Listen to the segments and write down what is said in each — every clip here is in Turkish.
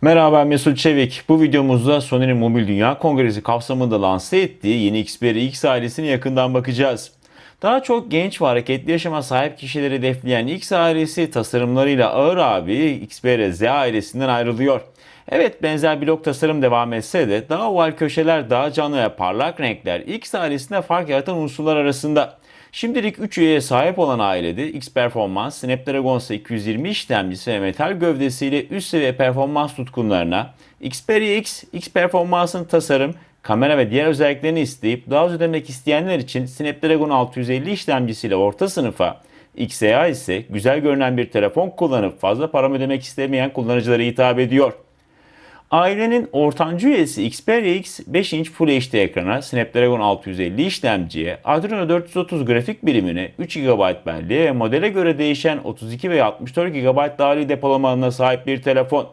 Merhaba Mesut Çevik. Bu videomuzda Sony'nin Mobil Dünya Kongresi kapsamında lanse ettiği yeni Xperia X ailesine yakından bakacağız. Daha çok genç ve hareketli yaşama sahip kişileri hedefleyen X ailesi tasarımlarıyla ağır abi Xperia Z ailesinden ayrılıyor. Evet benzer blok tasarım devam etse de daha oval köşeler, daha canlı ve parlak renkler X ailesinde fark yaratan unsurlar arasında. Şimdilik 3 üyeye sahip olan ailede X Performans, Snapdragon 820 işlemcisi ve metal gövdesiyle üst seviye performans tutkunlarına, Xperia X, X Performans'ın tasarım, kamera ve diğer özelliklerini isteyip daha az ödemek isteyenler için Snapdragon 650 işlemcisiyle orta sınıfa, XEA ise güzel görünen bir telefon kullanıp fazla para ödemek istemeyen kullanıcılara hitap ediyor. Ailenin ortancı üyesi Xperia X 5 inç Full HD ekrana, Snapdragon 650 işlemciye, Adreno 430 grafik birimine, 3 GB belleğe ve modele göre değişen 32 veya 64 GB dahili depolama alanına sahip bir telefon.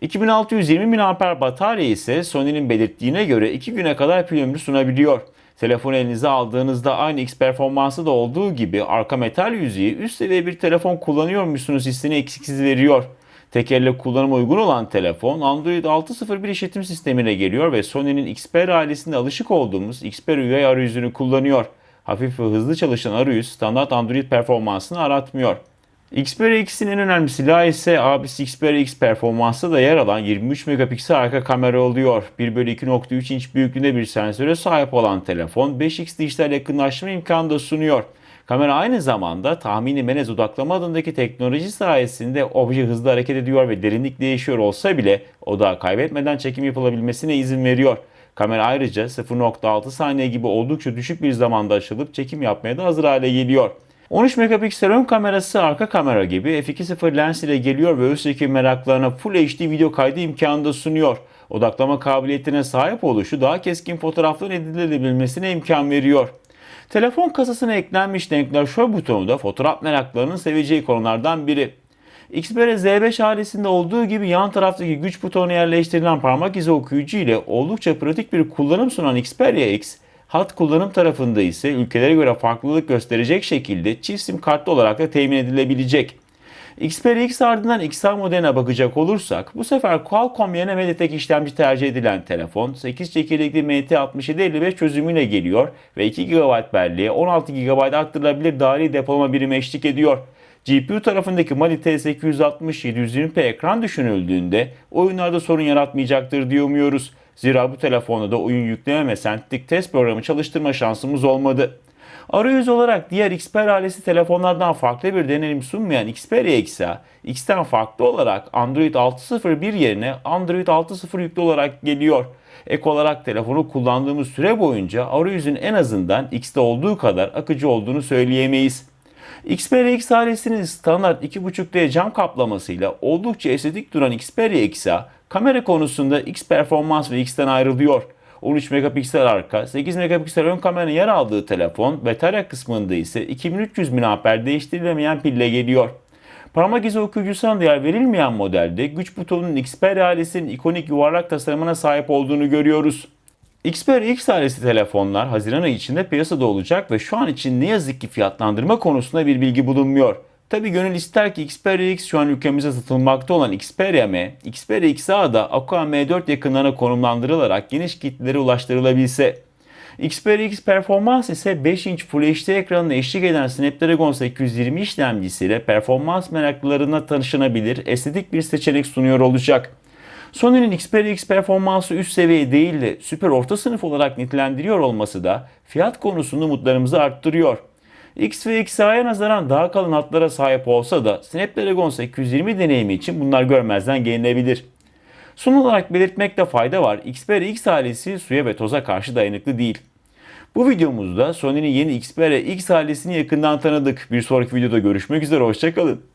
2620 mAh batarya ise Sony'nin belirttiğine göre 2 güne kadar pil ömrü sunabiliyor. Telefonu elinize aldığınızda aynı X performansı da olduğu gibi arka metal yüzeyi üst seviye bir telefon kullanıyormuşsunuz hissini eksiksiz veriyor. Tek elle kullanıma uygun olan telefon Android 6.01 işletim sistemine geliyor ve Sony'nin Xperia ailesinde alışık olduğumuz Xperia UI arayüzünü kullanıyor. Hafif ve hızlı çalışan arayüz standart Android performansını aratmıyor. Xperia X'in en önemli silahı ise abisi Xperia X performansta da yer alan 23 megapiksel arka kamera oluyor. 1 bölü 2.3 inç büyüklüğünde bir sensöre sahip olan telefon 5x dijital yakınlaştırma imkanı da sunuyor. Kamera aynı zamanda tahmini menez odaklama adındaki teknoloji sayesinde obje hızlı hareket ediyor ve derinlik değişiyor olsa bile odağı kaybetmeden çekim yapılabilmesine izin veriyor. Kamera ayrıca 0.6 saniye gibi oldukça düşük bir zamanda açılıp çekim yapmaya da hazır hale geliyor. 13 megapiksel ön kamerası arka kamera gibi f2.0 lens ile geliyor ve öz çekim meraklarına Full HD video kaydı imkanı da sunuyor. Odaklama kabiliyetine sahip oluşu daha keskin fotoğrafların edilebilmesine imkan veriyor. Telefon kasasına eklenmiş denklaşör butonu da fotoğraf meraklarının seveceği konulardan biri. Xperia Z5 ailesinde olduğu gibi yan taraftaki güç butonu yerleştirilen parmak izi okuyucu ile oldukça pratik bir kullanım sunan Xperia X, hat kullanım tarafında ise ülkelere göre farklılık gösterecek şekilde çift sim kartlı olarak da temin edilebilecek. Xperia X ardından XR modeline bakacak olursak bu sefer Qualcomm yerine MediaTek işlemci tercih edilen telefon 8 çekirdekli MT6755 çözümüyle geliyor ve 2 GB belleğe 16 GB aktarılabilir dahili depolama birimi eşlik ediyor. GPU tarafındaki Mali T860 720p ekran düşünüldüğünde oyunlarda sorun yaratmayacaktır diye umuyoruz. Zira bu telefonda da oyun yükleme ve test programı çalıştırma şansımız olmadı. Arayüz olarak diğer Xperia ailesi telefonlardan farklı bir deneyim sunmayan Xperia X'e X'ten farklı olarak Android 6.01 yerine Android 6.0 yüklü olarak geliyor. Ek olarak telefonu kullandığımız süre boyunca arayüzün en azından X'te olduğu kadar akıcı olduğunu söyleyemeyiz. Xperia X ailesinin standart 2.5D cam kaplamasıyla oldukça estetik duran Xperia X'e kamera konusunda X performans ve X'ten ayrılıyor. 13 megapiksel arka, 8 megapiksel ön kamera yer aldığı telefon, batarya kısmında ise 2300 mAh değiştirilemeyen pille geliyor. Parmak izi okuyucusuna değer verilmeyen modelde güç butonunun Xperia ailesinin ikonik yuvarlak tasarımına sahip olduğunu görüyoruz. Xperia X ailesi telefonlar Haziran ayı içinde piyasada olacak ve şu an için ne yazık ki fiyatlandırma konusunda bir bilgi bulunmuyor. Tabi gönül ister ki Xperia X şu an ülkemize satılmakta olan Xperia M, Xperia XA da Aqua M4 yakınlarına konumlandırılarak geniş kitlelere ulaştırılabilse. Xperia X performans ise 5 inç Full HD ekranına eşlik eden Snapdragon 820 işlemcisiyle performans meraklılarına tanışılabilir, estetik bir seçenek sunuyor olacak. Sony'nin Xperia X performansı üst seviye değil de süper orta sınıf olarak nitelendiriyor olması da fiyat konusunda umutlarımızı arttırıyor. X ve XA'ya nazaran daha kalın hatlara sahip olsa da Snapdragon 820 deneyimi için bunlar görmezden gelinebilir. Son olarak belirtmekte fayda var. Xperia X ailesi suya ve toza karşı dayanıklı değil. Bu videomuzda Sony'nin yeni Xperia X ailesini yakından tanıdık. Bir sonraki videoda görüşmek üzere, hoşçakalın.